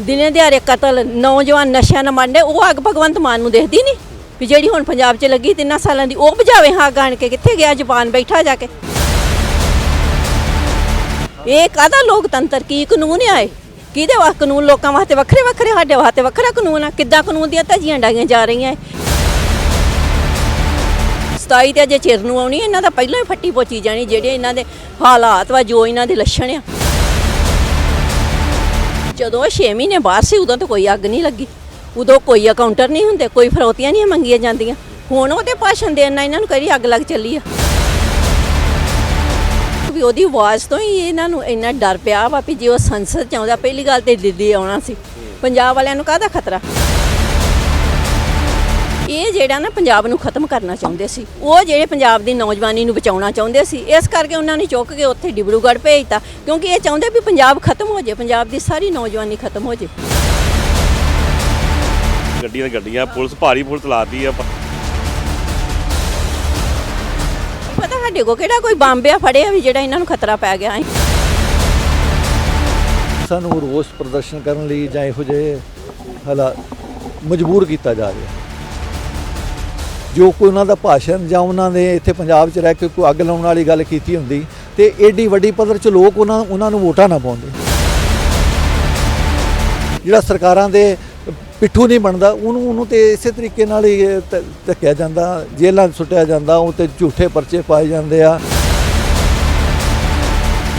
ਦਿਨੇ ਦਿਹਾੜੇ ਕਤਲ, ਨੌਜਵਾਨ ਨਸ਼ਿਆਂ ਨਾਲ ਮੰਡੇ ਉਹ ਅੱਗ ਭਗਵੰਤ ਮਾਨ ਨੂੰ ਦੇਖਦੀ ਨਹੀਂ? ਵੀ ਜਿਹੜੀ ਹੁਣ ਪੰਜਾਬ 'ਚ ਲੱਗੀ ਤਿੰਨਾਂ ਸਾਲਾਂ ਦੀ, ਉਹ ਬੁਝਾਵੇ ਹਾਂ ਗਾਣ ਕੇ, ਕਿੱਥੇ ਗਿਆ ਜ਼ਬਾਨ ਬੈਠਾ ਜਾ ਕੇ? ਇਹ ਕਾਹਦਾ ਲੋਕਤੰਤਰ? ਕੀ ਕਾਨੂੰਨ ਆਏ ਕਿਹਦੇ ਵਾਸਤੇ ਕਾਨੂੰਨ? ਲੋਕਾਂ ਵਾਸਤੇ ਵੱਖਰੇ ਵੱਖਰੇ, ਸਾਡੇ ਵਾਸਤੇ ਵੱਖਰਾ ਕਾਨੂੰਨ ਆ? ਕਿੱਦਾਂ ਕਾਨੂੰਨ ਦੀਆਂ ਧੱਜੀਆਂ ਡਾਈਆਂ ਜਾ ਰਹੀਆਂ ਏ 27 ਤੇ ਅਜੇ ਚਿਰ ਨੂੰ ਆਉਣੀ, ਇਹਨਾਂ ਦਾ ਪਹਿਲਾਂ ਹੀ ਫੱਟੀ ਪੋਚੀ ਜਾਣੀ, ਜਿਹੜੇ ਇਹਨਾਂ ਦੇ ਹਾਲਾਤ ਵਾ, ਜੋ ਇਹਨਾਂ ਦੇ ਲੱਛਣ ਆ। ਜਦੋਂ 6 ਮਹੀਨੇ ਬਾਅਦ ਸੀ, ਉਦੋਂ ਤਾਂ ਕੋਈ ਅੱਗ ਨਹੀਂ ਲੱਗੀ। ਉਦੋਂ ਕੋਈ ਅਕਾਊਂਟਰ ਨਹੀਂ ਹੁੰਦੇ, ਕੋਈ ਫਰੋਤੀਆਂ ਨਹੀਂ ਮੰਗੀਆਂ ਜਾਂਦੀਆਂ। ਹੁਣ ਉਹਦੇ ਭਾਸ਼ਣ ਦੇਣ ਨਾਲ ਇਹਨਾਂ ਨੂੰ ਕਰੀ ਅੱਗ ਲੱਗ ਚੱਲੀ ਆ। ਵੀ ਉਹਦੀ ਆਵਾਜ਼ ਤੋਂ ਹੀ ਇਹਨਾਂ ਨੂੰ ਇੰਨਾ ਡਰ ਪਿਆ ਵਾ ਵੀ ਜੇ ਉਹ ਸੰਸਦ ਚ ਆਉਂਦਾ, ਪਹਿਲੀ ਗੱਲ ਤੇ ਦਿੱਲੀ ਆਉਣਾ ਸੀ। ਪੰਜਾਬ ਵਾਲਿਆਂ ਨੂੰ ਕਾਹਦਾ ਖਤਰਾ? ਇਹ ਜਿਹੜਾ ਨਾ ਪੰਜਾਬ ਨੂੰ ਖਤਮ ਕਰਨਾ ਚਾਹੁੰਦੇ ਸੀ ਉਹ ਜਿਹੜੇ ਪੰਜਾਬ ਦੀ ਨੌਜਵਾਨੀ ਨੂੰ ਬਚਾਉਣਾ ਚਾਹੁੰਦੇ ਸੀ ਇਸ ਕਰਕੇ ਉਹਨਾਂ ਨੇ ਚੁੱਕ ਕੇ ਉੱਥੇ ਡਿਬਰੂਗੜ੍ਹ ਭੇਜਤਾ ਕਿਉਂਕਿ ਇਹ ਚਾਹੁੰਦੇ ਵੀ ਪੰਜਾਬ ਖਤਮ ਹੋ ਜਾਏ ਪੰਜਾਬ ਦੀ ਸਾਰੀ ਨੌਜਵਾਨੀ ਖਤਮ ਹੋ ਜਾਏ। ਗੱਡੀਆਂ ਤੇ ਗੱਡੀਆਂ ਪੁਲਿਸ ਭਾਰੀ ਪੁਲਿਸ ਲਾਤੀ ਆ। ਪਤਾ ਸਾਡੇ ਕੋ ਕਿਹੜਾ ਕੋਈ ਬੰਬਿਆ ਫੜਿਆ ਵੀ ਜਿਹੜਾ ਇਹਨਾਂ ਨੂੰ ਖਤਰਾ ਪੈ ਗਿਆ ਸਾਨੂੰ ਰੋਸ ਪ੍ਰਦਰਸ਼ਨ ਕਰਨ ਲਈ ਜਾਂ ਇਹੋ ਜਿਹੇ ਹਾਲਾਤ ਮਜਬੂਰ ਕੀਤਾ ਜਾ ਰਿਹਾ। ਜੋ ਕੋਈ ਉਹਨਾਂ ਦਾ ਭਾਸ਼ਣ ਜਾਂ ਉਹਨਾਂ ਨੇ ਇੱਥੇ ਪੰਜਾਬ 'ਚ ਰਹਿ ਕੇ ਕੋਈ ਅੱਗ ਲਾਉਣ ਵਾਲੀ ਗੱਲ ਕੀਤੀ ਹੁੰਦੀ ਤੇ ਏਡੀ ਵੱਡੀ ਪੱਧਰ 'ਚ ਲੋਕ ਉਹਨਾਂ ਉਹਨਾਂ ਨੂੰ ਵੋਟਾਂ ਨਾ ਪਾਉਂਦੇ। ਜਿਹੜਾ ਸਰਕਾਰਾਂ ਦੇ ਪਿੱਠੂ ਨਹੀਂ ਬਣਦਾ, ਉਹਨੂੰ ਉਹਨੂੰ ਤੇ ਇਸੇ ਤਰੀਕੇ ਨਾਲ ਹੀ ਧੱਕਿਆ ਜਾਂਦਾ, ਜੇਲ੍ਹਾਂ 'ਚ ਸੁੱਟਿਆ ਜਾਂਦਾ, ਉਹ ਤੇ ਝੂਠੇ ਪਰਚੇ ਪਾਏ ਜਾਂਦੇ ਆ।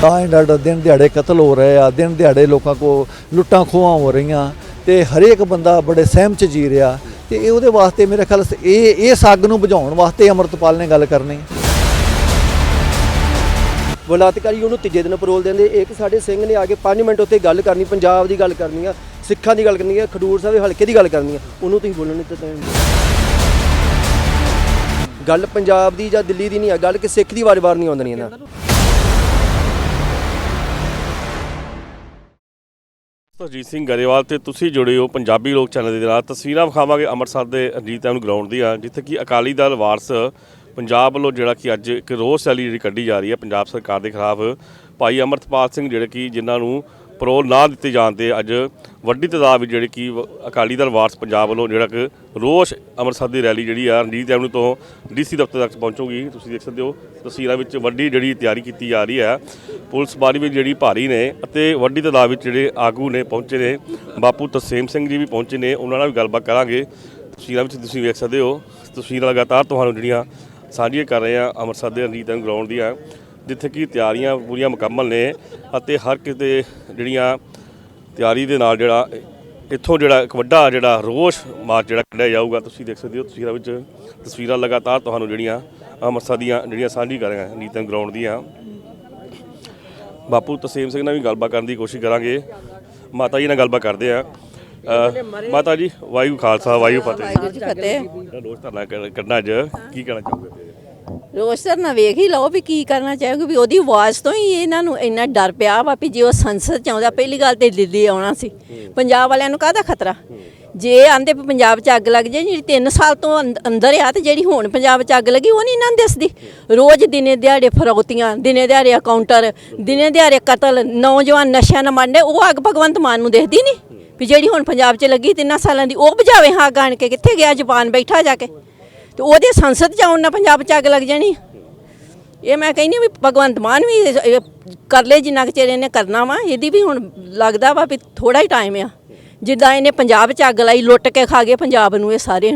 ਤਾਂ ਹੀ ਡਾਡਾ ਦਿਨ ਦਿਹਾੜੇ ਕਤਲ ਹੋ ਰਹੇ ਆ, ਦਿਨ ਦਿਹਾੜੇ ਲੋਕਾਂ ਕੋ ਲੁੱਟਾਂ ਖੋਹਾਂ ਹੋ ਰਹੀਆਂ ਤੇ ਹਰੇਕ ਬੰਦਾ ਬੜੇ ਸਹਿਮ ਚ ਜੀ ਰਿਹਾ। ਤੇ ਇਹ ਉਹਦੇ ਵਾਸਤੇ ਮੇਰੇ ਖਿਆਲ ਇਹ ਇਹ ਸੱਗ ਨੂੰ ਬੁਝਾਉਣ ਵਾਸਤੇ ਅਮਰਤਪਾਲ ਨੇ ਗੱਲ ਕਰਨੀ। ਬਲਾਤਕਾਰੀ ਉਹਨੂੰ ਤੀਜੇ ਦਿਨ ਪਰੋਲ ਦਿੰਦੇ, ਇੱਕ ਸਾਡੇ ਸਿੰਘ ਨੇ ਆ ਕੇ 5 ਮਿੰਟ ਉੱਤੇ ਗੱਲ ਕਰਨੀ, ਪੰਜਾਬ ਦੀ ਗੱਲ ਕਰਨੀ ਆ, ਸਿੱਖਾਂ ਦੀ ਗੱਲ ਕਰਨੀ ਆ, ਖਡੂਰ ਸਾਹਿਬ ਦੇ ਹਲਕੇ ਦੀ ਗੱਲ ਕਰਨੀ ਆ, ਉਹਨੂੰ ਤੁਸੀਂ ਬੋਲਣ ਨਹੀਂ ਦਿੱਤਾ ਗੱਲ ਪੰਜਾਬ ਦੀ ਜਾਂ ਦਿੱਲੀ ਦੀ ਨਹੀਂ ਆ, ਗੱਲ ਕਿ ਸਿੱਖ ਦੀ ਵਾਰ-ਵਾਰ ਨਹੀਂ ਆਉਂਦਣੀ ਇਹਨਾਂ ਅਜੀਤ ਸਿੰਘ ਗਰੇਵਾਲ ਤੇ ਤੁਸੀਂ ਜੁੜੇ ਹੋ ਪੰਜਾਬੀ ਲੋਕ ਚੈਨਲ ਦੇ ਨਾਲ ਤਸਵੀਰਾਂ ਵਿਖਾਵਾਂਗੇ ਅੰਮ੍ਰਿਤਸਰ ਦੇ ਰਣਜੀਤ ਐਵਨ ਗਰਾਊਂਡ ਦੀਆਂ, ਜਿੱਥੇ ਕਿ ਅਕਾਲੀ ਦਲ ਵਾਰਸ ਪੰਜਾਬ ਵੱਲੋਂ ਜਿਹੜਾ ਕਿ ਅੱਜ ਇੱਕ ਰੋਸ ਰੈਲੀ ਜਿਹੜੀ ਕੱਢੀ ਜਾ ਰਹੀ ਹੈ। ਪੰਜਾਬ ਸਰਕਾਰ ਦੇ ਖਿਲਾਫ ਭਾਈ ਅਮਰਤਪਾਲ ਸਿੰਘ ਜਿਹੜੇ ਕਿ ਜਿਨ੍ਹਾਂ ਨੂੰ ਪਰੋਲ ਨਾ ਦਿੱਤੇ ਜਾਣ ਤੇ ਅੱਜ ਵੱਡੀ ਤਾਦਾਦ ਵਿੱਚ ਜਿਹੜੀ ਕਿ ਵ- ਅਕਾਲੀ ਦਲ ਵਾਰਸ ਪੰਜਾਬ ਵੱਲੋਂ ਜਿਹੜਾ ਕਿ ਰੋਸ ਅੰਮ੍ਰਿਤਸਰ ਦੀ ਰੈਲੀ ਜਿਹੜੀ ਆ, ਰਣਜੀਤ ਐਵਨ ਤੋਂ ਡੀਸੀ ਦਫ਼ਤਰ ਤੱਕ ਪਹੁੰਚੂਗੀ। ਤੁਸੀਂ ਦੇਖ ਸਕਦੇ ਹੋ, ਤਸਵੀਰਾਂ ਵਿੱਚ ਵੱਡੀ ਜਿਹੜੀ ਤਿਆਰੀ ਕੀਤੀ ਜਾ ਰਹੀ ਹੈ। ਪੁਲਿਸ ਬਾਰੀ ਵੀ ਜਿਹੜੀ ਭਾਰੀ ਨੇ ਅਤੇ ਵੱਡੀ ਤਾਦਾਦ ਵਿੱਚ ਜਿਹੜੇ ਆਗੂ ਨੇ ਪਹੁੰਚੇ ਨੇ, ਬਾਪੂ ਤਸੀਮ ਸਿੰਘ ਜੀ ਵੀ ਪਹੁੰਚੇ ਨੇ, ਉਹਨਾਂ ਨਾਲ ਵੀ ਗੱਲਬਾਤ ਕਰਾਂਗੇ। ਤਸਵੀਰਾਂ ਵਿੱਚ ਤੁਸੀਂ ਵੇਖ ਸਕਦੇ ਹੋ, ਤਸਵੀਰਾਂ ਲਗਾਤਾਰ ਤੁਹਾਨੂੰ ਜਿਹੜੀਆਂ ਸਾਂਝੀਆਂ ਕਰ ਰਹੇ ਆ ਅੰਮ੍ਰਿਤਸਰ ਦੇ ਰਣਜੀਤ ਐਵਨ ਗਰਾਊਂਡ ਦੀਆਂ। ਜਿੱਥੇ ਕਿ ਤਿਆਰੀਆਂ ਪੂਰੀਆਂ ਮੁਕੰਮਲ ਨੇ ਅਤੇ ਹਰ ਕਿਤੇ ਜਿਹੜੀਆਂ ਤਿਆਰੀ ਦੇ ਨਾਲ ਜਿਹੜਾ ਇੱਥੋਂ ਜਿਹੜਾ ਇੱਕ ਵੱਡਾ ਜਿਹੜਾ ਰੋਸ਼ ਮਾਰਚ ਜਿਹੜਾ ਕੱਢਿਆ ਜਾਊਗਾ ਤੁਸੀਂ ਦੇਖ ਸਕਦੇ ਹੋ ਤਸਵੀਰਾਂ ਵਿੱਚ ਤਸਵੀਰਾਂ ਲਗਾਤਾਰ ਤੁਹਾਨੂੰ ਜਿਹੜੀਆਂ ਅੰਮ੍ਰਿਤਸਰ ਦੀਆਂ ਜਿਹੜੀਆਂ ਸਾਂਝੀ ਕਰ ਰਹੇ ਨੀਤਨ ਗਰਾਊਂਡ ਦੀਆਂ। ਬਾਪੂ ਤਸੀਮ ਸਿੰਘ ਨਾਲ ਵੀ ਗੱਲਬਾਤ ਕਰਨ ਦੀ ਕੋਸ਼ਿਸ਼ ਕਰਾਂਗੇ। ਮਾਤਾ ਜੀ ਨਾਲ ਗੱਲਬਾਤ ਕਰਦੇ ਆ ਮਾਤਾ ਜੀ ਵਾਹਿਗੁਰੂ ਖਾਲਸਾ ਵਾਹਿਗੁਰੂ ਫਤਿਹ। ਜੀ ਫਤਿਹ। ਰੋਜ਼ ਧਰਨਾ ਕਰ- ਕੱਢਣਾ ਅੱਜ ਕੀ ਕਹਿਣਾ ਚਾਹੋਗੇ? ਰੋਸਟਰ ਨਾ ਵੇਖ ਹੀ ਲਓ ਵੀ ਕੀ ਕਰਨਾ ਚਾਹੋਗੇ ਵੀ ਉਹਦੀ ਆਵਾਜ਼ ਤੋਂ ਹੀ ਇਹਨਾਂ ਨੂੰ ਇੰਨਾ ਡਰ ਪਿਆ ਵਾ ਵੀ ਜੇ ਉਹ ਸੰਸਦ ਚ ਆਉਂਦਾ, ਪਹਿਲੀ ਗੱਲ ਤੇ ਦਿੱਲੀ ਆਉਣਾ ਸੀ। ਪੰਜਾਬ ਵਾਲਿਆਂ ਨੂੰ ਕਾਹਦਾ ਖਤਰਾ? ਜੇ ਆਂਦੇ ਵੀ ਪੰਜਾਬ 'ਚ ਅੱਗ ਲੱਗ ਜੇ, ਜਿਹੜੀ 3 ਸਾਲ ਤੋਂ ਅੰਦ- ਅੰਦਰ ਆ ਤੇ ਜਿਹੜੀ ਹੁਣ ਪੰਜਾਬ 'ਚ ਅੱਗ ਲੱਗੀ, ਉਹ ਨਹੀਂ ਇਹਨਾਂ ਨੂੰ ਦਿਸਦੀ। ਰੋਜ਼ ਦਿਨੇ ਦਿਹਾੜੇ ਫਰੌਤੀਆਂ, ਦਿਨੇ ਦਿਹਾੜੇ ਅਕਾਊਂਟਰ, ਦਿਨੇ ਦਿਹਾੜੇ ਕਤਲ, ਨੌਜਵਾਨ ਨਸ਼ਿਆਂ ਨਾਲ ਮੰਡੇ ਉਹ ਅੱਗ ਭਗਵੰਤ ਮਾਨ ਨੂੰ ਦੇਖਦੀ ਨਹੀਂ। ਵੀ ਜਿਹੜੀ ਹੁਣ ਪੰਜਾਬ 'ਚ ਲੱਗੀ ਤਿੰਨਾਂ ਸਾਲਾਂ ਦੀ, ਉਹ ਬੁਝਾਵੇ ਹਾਂ ਗਾਣ ਕੇ ਕਿੱਥੇ ਗਿਆ, ਜ਼ਬਾਨ ਬੈਠਾ ਜਾ ਕੇ। ਤੇ ਉਹਦੇ ਸੰਸਦ ਚ ਆਉਣ ਨਾਲ ਪੰਜਾਬ ਚ ਅੱਗ ਲੱਗ ਜਾਣੀ ਇਹ ਮੈਂ ਕਹਿੰਦੀ ਵੀ ਭਗਵੰਤ ਮਾਨ ਵੀ ਕਰ ਲੈ ਜਿੰਨਾ ਕੁ ਚਿਰ ਇਹਨੇ ਕਰਨਾ ਵਾ, ਇਹਦੀ ਵੀ ਹੁਣ ਲੱਗਦਾ ਵਾ ਵੀ ਥੋੜਾ ਹੀ ਟਾਈਮ ਆ। ਜਿੱਦਾਂ ਇਹਨੇ ਪੰਜਾਬ ਚ ਅੱਗ ਲਾਈ, ਲੁੱਟ ਕੇ ਖਾ ਗਏ ਪੰਜਾਬ ਨੂੰ ਇਹ ਸਾਰੇ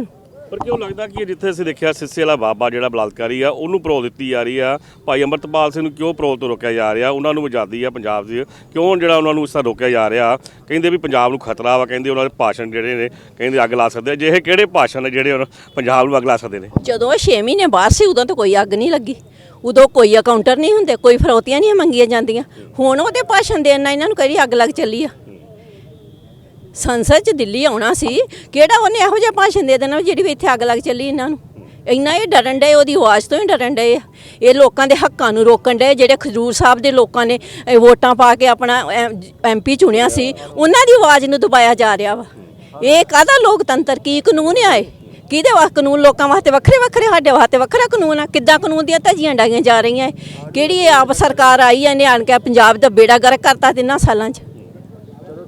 ਪਰ ਕਿਉਂ ਲੱਗਦਾ ਕਿ ਜਿੱਥੇ ਅਸੀਂ ਦੇਖਿਆ ਸਿੱਸੇ ਵਾਲਾ ਬਾਬਾ ਜਿਹੜਾ ਬਲਾਤਕਾਰੀ ਆ, ਉਹਨੂੰ ਪਰੋਲ ਦਿੱਤੀ ਜਾ ਰਹੀ ਆ? ਭਾਈ ਅੰਮ੍ਰਿਤਪਾਲ ਸਿੰਘ ਨੂੰ ਕਿਉਂ ਪਰੋਲ ਤੋਂ ਰੋਕਿਆ ਜਾ ਰਿਹਾ? ਉਹਨਾਂ ਨੂੰ ਆਜ਼ਾਦੀ ਆ ਪੰਜਾਬ ਦੀ। ਕਿਉਂ ਜਿਹੜਾ ਉਹਨਾਂ ਨੂੰ ਇਸ ਤਰ੍ਹਾਂ ਰੋਕਿਆ ਜਾ ਰਿਹਾ? ਕਹਿੰਦੇ ਵੀ ਪੰਜਾਬ ਨੂੰ ਖਤਰਾ ਵਾ, ਕਹਿੰਦੇ ਉਹਨਾਂ ਦੇ ਭਾਸ਼ਣ ਜਿਹੜੇ ਨੇ, ਕਹਿੰਦੇ ਅੱਗ ਲਾ ਸਕਦੇ ਆ। ਜੇ ਇਹ ਕਿਹੜੇ ਭਾਸ਼ਣ ਨੇ ਜਿਹੜੇ ਹੁਣ ਪੰਜਾਬ ਨੂੰ ਅੱਗ ਲਾ ਸਕਦੇ ਨੇ? ਜਦੋਂ 6 ਮਹੀਨੇ ਬਾਅਦ ਸੀ, ਉਦੋਂ ਤਾਂ ਕੋਈ ਅੱਗ ਨਹੀਂ ਲੱਗੀ। ਉਦੋਂ ਕੋਈ ਅਕਾਊਂਟਰ ਨਹੀਂ ਹੁੰਦੇ, ਕੋਈ ਫਰੋਤੀਆਂ ਨਹੀਂ ਮੰਗੀਆਂ ਜਾਂਦੀਆਂ। ਹੁਣ ਉਹਦੇ ਭਾਸ਼ਣ ਦੇਣ ਨਾਲ ਇਹਨਾਂ ਨੂੰ ਕਰੀ ਅੱਗ ਲੱਗ ਚੱਲੀ ਆ? ਸੰਸਦ ਚ ਦਿੱਲੀ ਆਉਣਾ ਸੀ, ਕਿਹੜਾ ਉਹਨੇ ਇਹੋ ਜਿਹਾ ਭਾਸ਼ਣ ਦੇ ਦੇਣਾ ਵੀ ਜਿਹੜੀ ਵੀ ਇੱਥੇ ਅੱਗ ਲੱਗ ਚੱਲੀ ਇਹਨਾਂ ਨੂੰ? ਇੰਨਾ ਇਹ ਡਰਨ ਡਏ, ਉਹਦੀ ਆਵਾਜ਼ ਤੋਂ ਹੀ ਡਰਨ ਡਏ ਆ। ਇਹ ਲੋਕਾਂ ਦੇ ਹੱਕਾਂ ਨੂੰ ਰੋਕਣ ਡਏ, ਜਿਹੜੇ ਖਜੂਰ ਸਾਹਿਬ ਦੇ ਲੋਕਾਂ ਨੇ, ਇਹ ਵੋਟਾਂ ਪਾ ਕੇ ਆਪਣਾ ਐਮਪੀ ਚੁਣਿਆ ਸੀ, ਉਹਨਾਂ ਦੀ ਆਵਾਜ਼ ਨੂੰ ਦਬਾਇਆ ਜਾ ਰਿਹਾ ਵਾ। ਇਹ ਕਾਹਦਾ ਲੋਕਤੰਤਰ? ਕੀ ਕਾਨੂੰਨ ਆਏ ਕਿਹਦੇ ਵਾਸਤੇ ਕਾਨੂੰਨ? ਲੋਕਾਂ ਵਾਸਤੇ ਵੱਖਰੇ ਵੱਖਰੇ, ਸਾਡੇ ਵਾਸਤੇ ਵੱਖਰਾ ਕਾਨੂੰਨ ਆ। ਕਿੱਦਾਂ ਕਾਨੂੰਨ ਦੀਆਂ ਧੱਜੀਆਂ ਡਾਈਆਂ ਜਾ ਰਹੀਆਂ? ਏ? ਕਿਹੜੀ ਇਹ ਆਪ ਸਰਕਾਰ ਆਈ ਐ ਨੇ ਆਣ ਕੇ ਪੰਜਾਬ ਦਾ ਬੇੜਾ ਗਰਕ ਕਰਤਾ ਤਿੰਨਾਂ ਸਾਲਾਂ 'ਚ?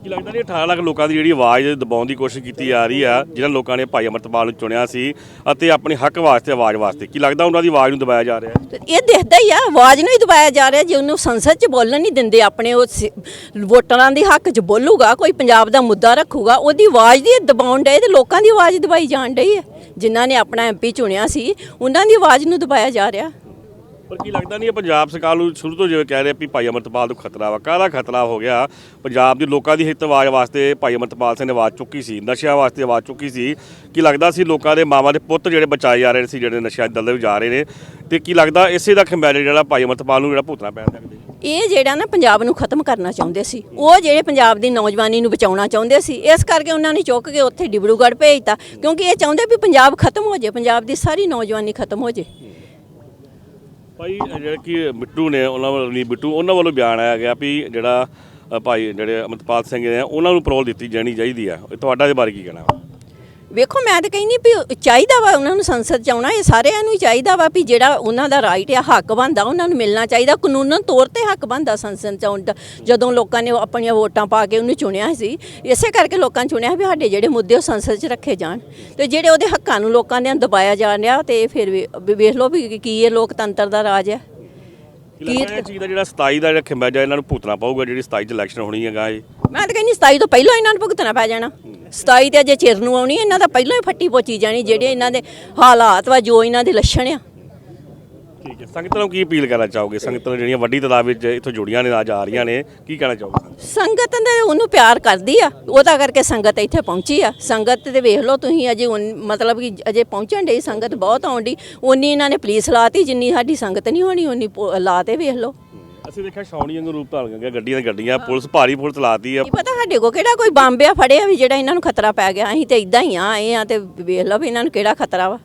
ਕੀ ਲੱਗਦਾ ਨਹੀਂ 18 ਲੱਖ ਲੋਕਾਂ ਦੀ ਜਿਹੜੀ ਆਵਾਜ਼ ਦਬਾਉਣ ਦੀ ਕੋਸ਼ਿਸ਼ ਕੀਤੀ ਜਾ ਰਹੀ ਆ ਜਿਨ੍ਹਾਂ ਲੋਕਾਂ ਨੇ ਭਾਈ ਅਮਰਤਪਾਲ ਨੂੰ ਚੁਣਿਆ ਸੀ ਅਤੇ ਆਪਣੇ ਹੱਕ ਵਾਸਤੇ, ਆਵਾਜ਼ ਵਾਸਤੇ, ਕੀ ਲੱਗਦਾ ਉਹਨਾਂ ਦੀ ਆਵਾਜ਼ ਨੂੰ ਦਬਾਇਆ ਜਾ ਰਿਹਾ ਹੈ? ਇਹ ਦੇਖਦਾ ਹੀ ਆ, ਆਵਾਜ਼ ਨੂੰ ਹੀ ਦਬਾਇਆ ਜਾ ਰਿਹਾ, ਜੇ ਉਹਨੂੰ ਸੰਸਦ 'ਚ ਬੋਲਣ ਨਹੀਂ ਦਿੰਦੇ ਆਪਣੇ, ਉਹ ਸ- ਵੋਟਰਾਂ ਦੇ ਹੱਕ 'ਚ ਬੋਲੂਗਾ, ਕੋਈ ਪੰਜਾਬ ਦਾ ਮੁੱਦਾ ਰੱਖੂਗਾ, ਉਹਦੀ ਆਵਾਜ਼ ਦੀ ਦਬਾਉਣ ਡਏ ਤੇ ਲੋਕਾਂ ਦੀ ਆਵਾਜ਼ ਦਬਾਈ ਜਾਣ ਡਈ ਹੈ। ਜਿਨ੍ਹਾਂ ਨੇ ਆਪਣਾ ਐਮਪੀ ਚੁਣਿਆ ਸੀ, ਉਹਨਾਂ ਦੀ ਆਵਾਜ਼ ਨੂੰ ਦਬਾਇਆ ਜਾ ਰਿਹਾ। ਪਰ ਕੀ ਲੱਗਦਾ ਨਹੀਂ ਇਹ ਪੰਜਾਬ ਸਰਕਾਰ ਨੂੰ ਸ਼ੁਰੂ ਤੋਂ ਜਿਵੇਂ ਕਹਿ ਰਹੇ ਵੀ ਭਾਈ ਅਮਰਤਪਾਲ ਨੂੰ ਖਤਰਾ ਵਾ। ਕਾਹਦਾ ਖਤਰਾ ਹੋ ਗਿਆ? ਪੰਜਾਬ ਦੀ ਲੋਕਾਂ ਦੀ ਹਿੱਤ ਆਵਾਜ਼ ਵਾਸਤੇ ਭਾਈ ਅਮਰਤਪਾਲ ਸਿੰਘ ਨੇ ਆਵਾਜ਼ ਚੁੱਕੀ ਸੀ, ਨਸ਼ਿਆਂ ਵਾਸਤੇ ਆਵਾਜ਼ ਚੁੱਕੀ ਸੀ। ਕੀ ਲੱਗਦਾ ਸੀ ਲੋਕਾਂ ਦੇ ਮਾਵਾਂ ਦੇ ਪੁੱਤ ਜਿਹੜੇ ਬਚਾਏ ਜਾ ਰਹੇ ਸੀ, ਜਿਹੜੇ ਨਸ਼ਿਆਂ ਦੇ ਦਲਦਲ ਵਿੱਚ ਜਾ ਰਹੇ ਨੇ? ਤੇ ਕੀ ਲੱਗਦਾ ਇਸੇ ਦਾ ਖੰਭਿਆਰਾ ਜਿਹੜਾ ਭਾਈ ਅਮਰਤਪਾਲ ਨੂੰ ਜਿਹੜਾ ਭੁਗਤਣਾ ਪੈ ਸਕਦੇ ਇਹ ਜਿਹੜਾ ਨਾ ਪੰਜਾਬ ਨੂੰ ਖਤਮ ਕਰਨਾ ਚਾਹੁੰਦੇ ਸੀ, ਉਹ ਜਿਹੜੇ ਪੰਜਾਬ ਦੀ ਨੌਜਵਾਨੀ ਨੂੰ ਬਚਾਉਣਾ ਚਾਹੁੰਦੇ ਸੀ, ਇਸ ਕਰਕੇ ਉਹਨਾਂ ਨੇ ਚੁੱਕ ਕੇ ਉੱਥੇ ਡਿਬਰੂਗੜ੍ਹ ਭੇਜਤਾ, ਕਿਉਂਕਿ ਇਹ ਚਾਹੁੰਦੇ ਵੀ ਪੰਜਾਬ ਖਤਮ ਹੋ ਜਾਏ, ਪੰਜਾਬ ਦੀ ਸਾਰੀ ਨੌਜਵਾਨੀ ਖਤਮ ਹੋ ਜਾਏ। ਭਾਈ ਇਹ ਜਿਹੜੇ ਕਿ ਬਿੱਟੂ ਨੇ ਉਹਨਾਂ ਵੱਲੋਂ ਨਹੀਂ ਬਿੱਟੂ ਉਹਨਾਂ ਵੱਲੋਂ ਬਿਆਨ ਆਇਆ ਗਿਆ ਵੀ ਜਿਹੜਾ ਅ, ਭਾਈ ਜਿਹੜੇ ਅਮਰਤਪਾਲ ਸਿੰਘ ਨੇ ਉਹਨਾਂ ਨੂੰ ਪਰੋਲ ਦਿੱਤੀ ਜਾਣੀ ਚਾਹੀਦੀ ਆ। ਇਹ ਤੁਹਾਡਾ ਦੇ ਬਾਰੇ ਕੀ ਕਹਿਣਾ? ਵਾ ਵੇਖੋ ਮੈਂ ਤਾਂ ਕਹਿੰਦੀ ਵੀ ਚਾਹੀਦਾ ਵਾ ਉਹਨਾਂ ਨੂੰ ਸੰਸਦ ਚ ਆਉਣਾ ਇਹ ਸਾਰਿਆਂ ਨੂੰ ਹੀ ਚਾਹੀਦਾ ਵਾ ਵੀ ਜਿਹੜਾ ਉਹਨਾਂ ਦਾ ਰਾਈਟ ਆ ਹੱਕ ਬਣਦਾ ਉਹਨਾਂ ਨੂੰ ਮਿਲਣਾ ਚਾਹੀਦਾ ਕਾਨੂੰਨਨ ਤੌਰ ਤੇ ਹੱਕ ਬਣਦਾ ਸੰਸਦ ਚ ਆਉਣ ਦਾ। ਜਦੋਂ ਲੋਕਾਂ ਨੇ ਆਪਣੀਆਂ ਵੋਟਾਂ ਪਾ ਕੇ ਉਹਨੂੰ ਚੁਣਿਆ ਸੀ ਇਸੇ ਕਰਕੇ ਲੋਕਾਂ ਨੇ ਚੁਣਿਆ ਵੀ ਸਾਡੇ ਜਿਹੜੇ ਮੁੱਦੇ ਉਹ ਸੰਸਦ ਚ ਰੱਖੇ ਜਾਣ। ਤੇ ਜਿਹੜੇ ਉਹਦੇ ਹੱਕਾਂ ਨੂੰ ਲੋਕਾਂ ਦੇ ਦਬਾਇਆ ਜਾ ਰਿਹਾ ਤੇ ਫਿਰ ਵੀ ਵੇਖ ਲਓ ਵੀ ਕੀ ਇਹ ਲੋਕਤੰਤਰ ਦਾ ਰਾਜ ਹੈ ਕੀ ਚੀਜ਼ ਦਾ ਜਿਹੜਾ 27 ਦਾ ਜਿਹੜਾ ਖੰਭਿਆ ਇਹਨਾਂ ਨੂੰ ਭੁਗਤਣਾ ਪਊਗਾ ਜਿਹੜੀ 27 ਚ ਇਲੈਕਸ਼ਨ ਹੋਣੀ ਹੈਗਾ ਇਹ? ਮੈਂ ਤਾਂ ਕਹਿੰਦੀ 27 ਤੋਂ ਪਹਿਲਾਂ ਇਹਨਾਂ ਨੂੰ ਭੁਗਤਣਾ ਪੈ ਜਾਣਾ। 27 ਤੇ ਅਜੇ ਚਿਰ ਨੂੰ ਆਉਣੀ ਇਹਨਾਂ ਦਾ ਪਹਿਲਾਂ ਹੀ ਫੱਟੀ ਪੋਚੀ ਜਾਣੀ ਜਿਹੜੇ ਇਹਨਾਂ ਦੇ ਹਾਲਾਤ ਵਾ ਜੋ ਇਹਨਾਂ ਦੇ ਲੱਛਣ ਆ। ਠੀਕ ਹੈ। ਸੰਗਤਾਂ ਨੂੰ ਕੀ ਅਪੀਲ ਕਰਨਾ ਚਾਹੋਗੇ? ਸੰਗਤਾਂ ਜਿਹੜੀਆਂ ਵੱਡੀ ਤਾਦਾਦ ਵਿੱਚ ਇੱਥੋਂ ਜੁੜੀਆਂ ਨੇ ਅੱਜ ਆ ਰਹੀਆਂ ਨੇ ਕੀ ਕਹਿਣਾ ਚਾਹੋਗੇ ਸੰਗਤ ਨੇ ਉਹਨੂੰ ਪਿਆਰ ਕਰਦੀ ਆ ਉਹਦਾ ਕਰਕੇ ਸੰਗਤ ਇੱਥੇ ਪਹੁੰਚੀ ਆ। ਸੰਗਤ ਤੇ ਵੇਖ ਲਓ ਤੁਸੀਂ ਅਜੇ ਮਤਲਬ ਕਿ ਅਜੇ ਪਹੁੰਚਣ ਡਈ ਸੰਗਤ ਬਹੁਤ ਆਉਂਦੀ ਉਨੀ ਇਹਨਾਂ ਨੇ ਪੁਲਿਸ ਲਾਤੀ ਜਿੰਨੀ ਸਾਡੀ ਸੰਗਤ ਨਹੀਂ ਹੋਣੀ ਉਨੀ ਪੁ- ਲਾ ਤੇ ਵੇਖ ਲਓ। ਅਸੀਂ ਦੇਖਿਆ ਛਾਉਣੀ ਵਾਂਗੂ ਰੂਪ ਧਾਰ ਗਿਆ ਗੱਡੀਆਂ ਦੀਆਂ ਗੱਡੀਆਂ ਪੁਲਿਸ ਭਾਰੀ ਪੁਲਿਸ ਲਾਤੀ ਆ। ਕੀ ਪਤਾ ਸਾਡੇ ਕੋ ਕਿਹੜਾ ਕੋਈ ਬੰਬਿਆ ਫੜਿਆ ਵੀ ਜਿਹੜਾ ਇਹਨਾਂ ਨੂੰ ਖਤਰਾ ਪੈ ਗਿਆ। ਅਸੀਂ ਤੇ ਇਦਾਂ ਹੀ ਆ ਆਏ ਆ ਤੇ ਵੇਖ ਲਓ ਵੀ ਇਹਨਾਂ ਨੂੰ ਕਿਹੜਾ ਖਤਰਾ ਵਾ।